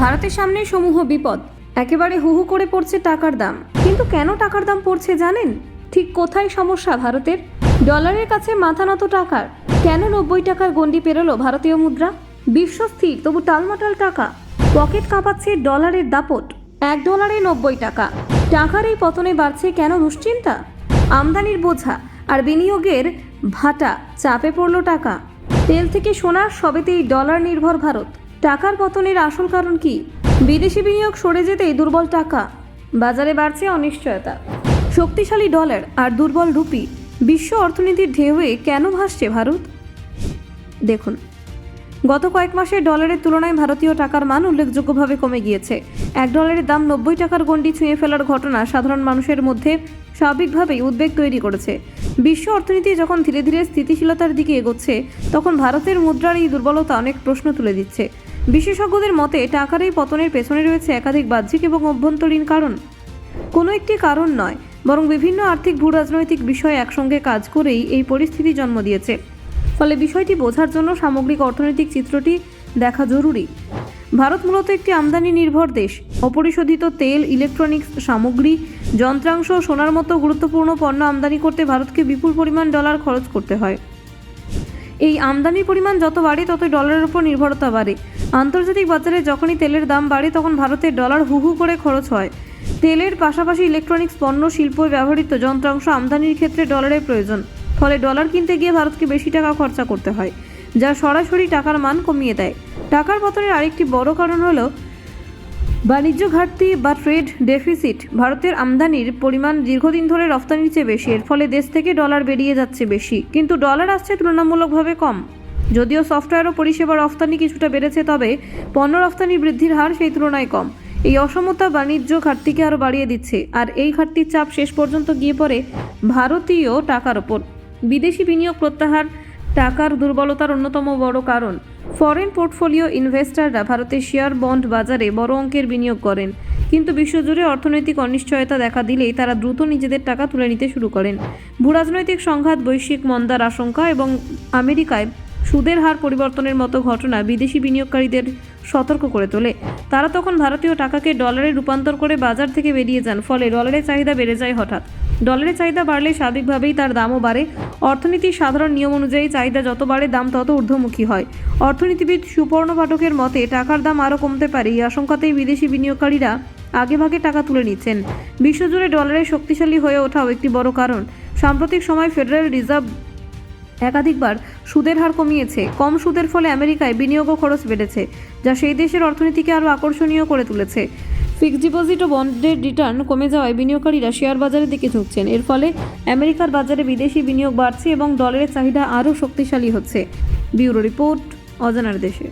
ভারতের সামনে সমূহ বিপদ। একেবারে হু হু করে পড়ছে টাকার দাম। কিন্তু কেন টাকার দাম পড়ছে জানেন? ঠিক কোথায় সমস্যা ভারতের? ডলারের কাছে মাথা নত টাকার। কেন নব্বই টাকার গন্ডি পেরোলো ভারতীয় মুদ্রা? বিশ্ব স্থির, তবু টালমাটাল টাকা। পকেট কাঁপাচ্ছে ডলারের দাপট। এক ডলারে নব্বই টাকা। টাকার এই পতনে বাড়ছে কেন দুশ্চিন্তা? আমদানির বোঝা আর বিনিয়োগের ভাটা চাপে পড়ল টাকা। তেল থেকে সোনা, সবেতেই ডলার নির্ভর ভারত। টাকার পতনের আসল কারণ কি? বিদেশি বিনিয়োগ সরে যেতেই দুর্বল টাকা। বাজারে বাড়ছে অনিশ্চয়তা। শক্তিশালী ডলার আর দুর্বল রুপি বিশ্ব অর্থনীতির ঢেউয়ে কেন ভাসছে ভারত? দেখুন, গত কয়েক মাসে ডলারের তুলনায় ভারতীয় টাকার মান উল্লেখযোগ্যভাবে কমে গিয়েছে। এক ডলারের দাম নব্বই টাকার গণ্ডি ছুঁয়ে ফেলার ঘটনা সাধারণ মানুষের মধ্যে স্বাভাবিকভাবেই উদ্বেগ তৈরি করেছে। বিশ্ব অর্থনীতি যখন ধীরে ধীরে স্থিতিশীলতার দিকে এগোচ্ছে, তখন ভারতের মুদ্রার এই দুর্বলতা অনেক প্রশ্ন তুলে দিচ্ছে। বিশেষজ্ঞদের মতে টাকার এই পতনের পেছনে রয়েছে একাধিক বাহ্যিক এবং অভ্যন্তরীণ কারণ। কোনো একটি কারণ নয়, বরং বিভিন্ন আর্থিক ভূ রাজনৈতিক বিষয় একসঙ্গে কাজ করেই এই পরিস্থিতি জন্ম দিয়েছে। ফলে বিষয়টি বোঝার জন্য সামগ্রিক অর্থনৈতিক চিত্রটি দেখা জরুরি। ভারত মূলত একটি আমদানি নির্ভর দেশ। অপরিশোধিত তেল, ইলেকট্রনিক্স, সামগ্রী, যন্ত্রাংশ সোনার মতো গুরুত্বপূর্ণ পণ্য আমদানি করতে ভারতকে বিপুল পরিমাণ ডলার খরচ করতে হয়। এই আমদানির পরিমাণ যত বাড়ে, ততই ডলারের উপর নির্ভরতা বাড়ে। আন্তর্জাতিক বাজারে যখনই তেলের দাম বাড়ে, তখন ভারতের ডলার হু হু করে খরচ হয়। তেলের পাশাপাশি ইলেকট্রনিক্স পণ্য, শিল্প, ব্যবহৃত যন্ত্রাংশ আমদানির ক্ষেত্রে ডলারের প্রয়োজন। ফলে ডলার কিনতে গিয়ে ভারতকে বেশি টাকা খরচা করতে হয়, যা সরাসরি টাকার মান কমিয়ে দেয়। টাকার পতনের আরেকটি বড় কারণ হলো বাণিজ্য ঘাটতি বা ট্রেড ডেফিসিট ভারতের আমদানির পরিমাণ দীর্ঘদিন ধরে রফতানির চেয়ে বেশি। এর ফলে দেশ থেকে ডলার বেরিয়ে যাচ্ছে বেশি। কিন্তু ডলার আসছে তুলনামূলকভাবে কম। যদিও সফটওয়্যার ও পরিষেবা রফতানি কিছুটা বেড়েছে, তবে পণ্য রফতানি বৃদ্ধির হার সেই তুলনায় কম। এই অসমতা বাণিজ্য ঘাটতিকে আরও বাড়িয়ে দিচ্ছে, আর এই ঘাটতির চাপ শেষ পর্যন্ত গিয়ে পড়ে ভারতীয় টাকার ওপর। বিদেশি বিনিয়োগ প্রত্যাহার টাকার দুর্বলতার অন্যতম বড় কারণ। ফরেন পোর্টফোলিও ইনভেস্টররা ভারতের শেয়ার বন্ড বাজারে বড় অঙ্কের বিনিয়োগ করেন। কিন্তু বিশ্বজুড়ে অর্থনৈতিক অনিশ্চয়তা দেখা দিলেই তারা দ্রুত নিজেদের টাকা তুলে নিতে শুরু করেন। ভূরাজনৈতিক সংঘাত, বৈশ্বিক মন্দার আশঙ্কা এবং আমেরিকায় সুদের হার পরিবর্তনের মতো ঘটনা বিদেশি বিনিয়োগকারীদের সতর্ক করে তোলে। তারা তখন ভারতীয় টাকাকে ডলারে রূপান্তর করে বাজার থেকে বেরিয়ে যান, ফলে ডলারের চাহিদা বেড়ে যায় হঠাৎ। ডলারের চাহিদা বাড়লে স্বাভাবিকভাবেই তার দামও বাড়ে। অর্থনীতির সাধারণ নিয়ম অনুযায়ী চাহিদা যত বাড়ে, দাম তত ঊর্ধ্বমুখী হয়। অর্থনীতিবিদ সুপর্ণ পাঠকের মতে, টাকার দাম আরও কমতে পারে, এই আশঙ্কাতেই বিদেশি বিনিয়োগকারীরা আগেভাগে টাকা তুলে নিচ্ছেন। বিশ্বজুড়ে ডলারের শক্তিশালী হয়ে ওঠাও একটি বড় কারণ। সাম্প্রতিক সময় ফেডারেল রিজার্ভ একাধিকবার সুদের হার কমিয়েছে। কম সুদের ফলে আমেরিকায় বিনিয়োগ খরচ বেড়েছে, যা সেই দেশের অর্থনীতিকে আরও আকর্ষণীয় করে তুলেছে। ফিক্সড ডিপোজিট ও বন্ডের রিটার্ন কমে যাওয়ায় বিনিয়োগকারীরা শেয়ার বাজারের দিকে ঝুঁকছেন। এর ফলে আমেরিকার বাজারে বিদেশি বিনিয়োগ বাড়ছে এবং ডলারের চাহিদা আরও শক্তিশালী হচ্ছে। ব্যুরো রিপোর্ট, অজানার দেশে।